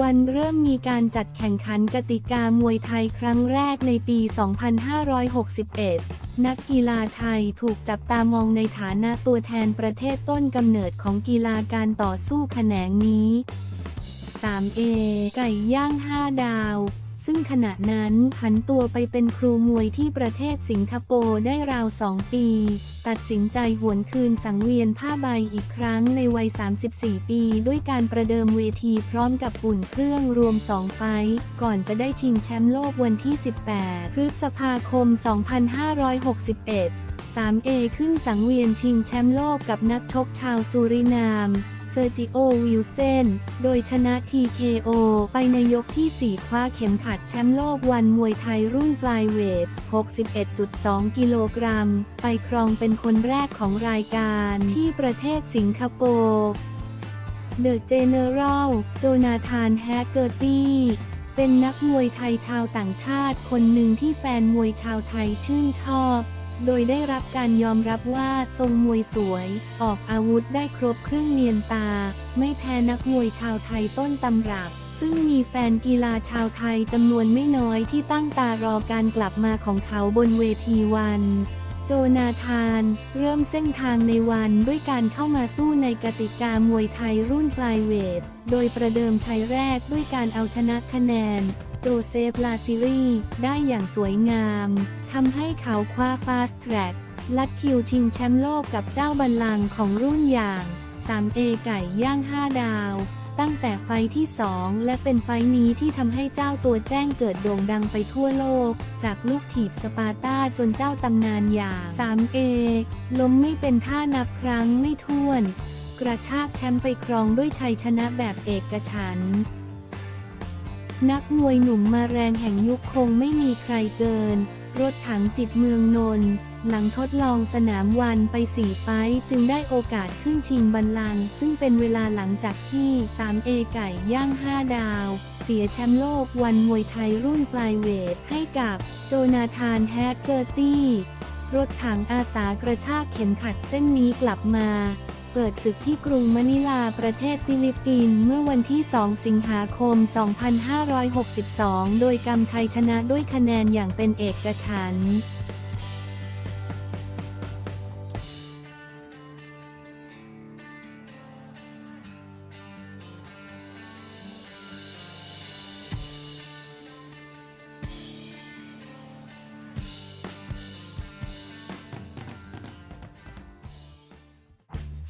วันเริ่มมีการจัดแข่งขันกติกามวยไทยครั้งแรกในปี 2561 นักกีฬาไทยถูกจับตามองในฐานะตัวแทนประเทศต้นกำเนิดของกีฬาการต่อสู้แขนงนี้ 3A ไก่ย่าง 5 ดาวซึ่งขณะนั้นผันตัวไปเป็นครูมวยที่ประเทศสิงคโปร์ได้ราว 2 ปี ตัดสินใจหวนคืนสังเวียนผ้าใบอีกครั้งในวัย 34 ปี ด้วยการประเดิมเวทีพร้อมกับอุ่นเครื่องรวม 2 ไฟก่อนจะได้ชิงแชมป์โลกวันที่ 18 พฤษภาคม 2561 3A ขึ้นสังเวียนชิงแชมป์โลกกับนักชกชาวซูรินาม ซอร์จิโอ วิลเซน โดยชนะ TKO ไปในยกที่ 4 คว้าเข็มขัดแชมป์โลกวันมวยไทยรุ่นปลายเวท 61.2 กิโลกรัม ไปครองเป็นคนแรกของรายการที่ประเทศสิงคโปร์เดอะเจเนอรัลโจนาธานแฮกเกอร์ตี้เป็นนักมวยไทยชาวต่างชาติคนหนึ่งที่แฟนมวยชาวไทยชื่นชอบ โดยได้รับการยอมรับว่าทรงมวยสวย ออกอาวุธได้ครบเครื่องเนียนตา ไม่แพ้นักมวยชาวไทยต้นตำรับ ซึ่งมีแฟนกีฬาชาวไทยจำนวนไม่น้อยที่ตั้งตารอการกลับมาของเขาบนเวทีวันโจนาธาน เริ่มเส้นทางในวันด้วยการเข้ามาสู้ในกติกามวยไทยรุ่นปลายเวท โดยประเดิมชัยแรกด้วยการเอาชนะคะแนน โจเซฟลาซิรีได้อย่างสวยงามทำให้เขาคว้าฟาส t ทร็กลัดคิวชิงแชมป์โลกกับเจ้าบัลลังก์ของรุ่นอย่าง 3A ไก่ย่าง 5 ดาว ตั้งแต่ไฟที่ 2 และเป็นไฟนี้ที่ทำให้เจ้าตัวแจ้งเกิดโด่งดังไปทั่วโลก จากลูกถีบสปาร์ต้าจนเจ้าตำนานอย่าง 3A ล้มไม่เป็นท่านับครั้งไม่ถ้วน กระชากแชมป์ไปครองด้วยชัยชนะแบบเอกฉันท์ นักมวยหนุ่มมาแรงแห่งยุคคงไม่มีใครเกิน รถถังจิตเมืองนนท์หลังทดลองสนามวันไปสี่ไฟจึงได้โอกาสขึ้นชิงบัลลังก์ซึ่งเป็นเวลาหลังจากที่ 3A ไก่ย่าง 5 ดาว เสียแชมป์โลกวันมวยไทยรุ่นปลายเวทให้กับโจนาธานแฮกเกอร์ตี้ รถถังอาสากระชากเข็มขัดเส้นนี้กลับมา เปิดศึกที่กรุงมะนิลาประเทศฟิลิปปินส์เมื่อวันที่ 2 สิงหาคม 2562 โดยกำชัยชนะด้วยคะแนนอย่างเป็นเอกฉันท์